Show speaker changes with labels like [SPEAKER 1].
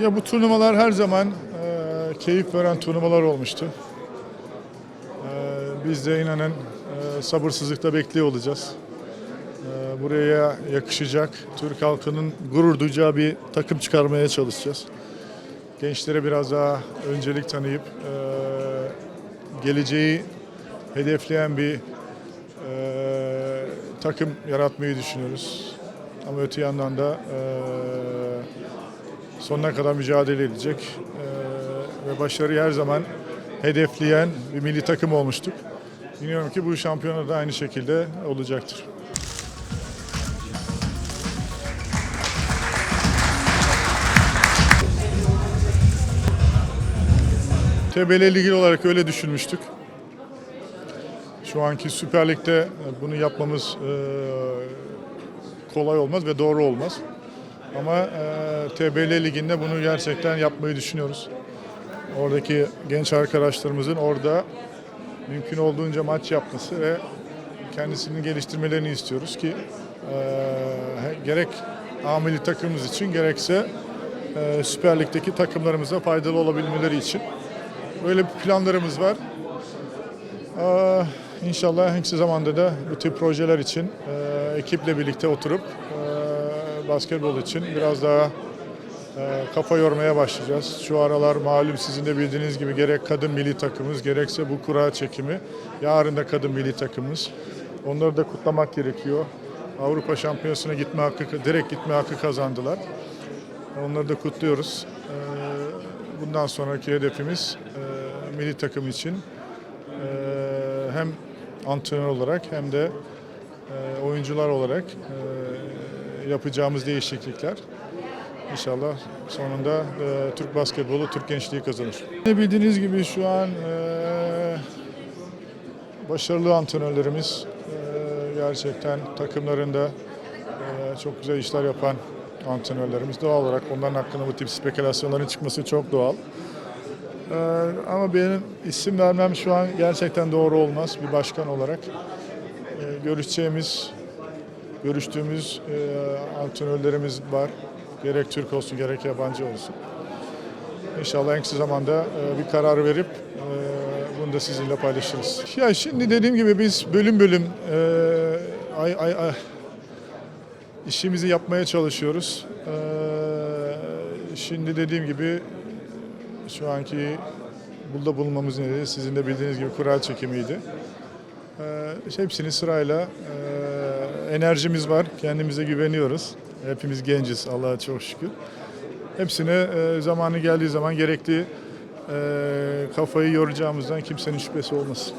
[SPEAKER 1] Ya bu turnuvalar her zaman e, keyif veren turnuvalar olmuştu. E, biz de inanın e, sabırsızlıkla bekliyor olacağız. E, buraya yakışacak, Türk halkının gurur duyacağı bir takım çıkarmaya çalışacağız. Gençlere biraz daha öncelik tanıyıp e, geleceği hedefleyen bir e, takım yaratmayı düşünüyoruz. Ama öte yandan da e, sonuna kadar mücadele edecek e, ve başarıyı her zaman hedefleyen bir milli takım olmuştuk. Biliyorum ki bu şampiyonada da aynı şekilde olacaktır. TBL Ligi olarak öyle düşünmüştük. Şu anki Süper Lig'de bunu yapmamız e, kolay olmaz ve doğru olmaz. Ama e, TBL Ligi'nde bunu gerçekten yapmayı düşünüyoruz. Oradaki genç arkadaşlarımızın orada mümkün olduğunca maç yapması ve kendisini geliştirmelerini istiyoruz ki e, gerek A milli takımımız için gerekse e, Süper Lig'deki takımlarımıza faydalı olabilmeleri için. Böyle bir planlarımız var. Aa, İnşallah en kısa zamanda da bu tip projeler için e, ekiple birlikte oturup e, basketbol için biraz daha e, kafa yormaya başlayacağız. Şu aralar malum sizin de bildiğiniz gibi gerek kadın milli takımımız gerekse bu kura çekimi. Yarın da kadın milli takımımız. Onları da kutlamak gerekiyor. Avrupa Şampiyonası'na gitme hakkı, direkt gitme hakkı kazandılar. Onları da kutluyoruz. E, Bundan sonraki hedefimiz e, milli takım için e, hem antrenör olarak hem de e, oyuncular olarak e, yapacağımız değişiklikler. İnşallah sonunda e, Türk basketbolu, Türk gençliği kazanır. Bildiğiniz gibi şu an e, başarılı antrenörlerimiz e, gerçekten takımlarında e, çok güzel işler yapan antrenörlerimiz. Doğal olarak onların hakkında bu tip spekülasyonların çıkması çok doğal. Ee, ama benim isim vermem şu an gerçekten doğru olmaz bir başkan olarak. Ee, görüşeceğimiz, görüştüğümüz e, antrenörlerimiz var. Gerek Türk olsun gerek yabancı olsun. İnşallah en kısa zamanda e, bir karar verip e, bunu da sizinle paylaşırız. Ya şimdi dediğim gibi biz bölüm bölüm e, ay, ay, ay, işimizi yapmaya çalışıyoruz. Ee, şimdi dediğim gibi şu anki burada bulunmamız nedeni sizin de bildiğiniz gibi kural çekimiydi. Ee, hepsini sırayla e, enerjimiz var, kendimize güveniyoruz. Hepimiz genciz Allah'a çok şükür. Hepsine e, zamanı geldiği zaman gerekli e, kafayı yoracağımızdan kimsenin şüphesi olmasın.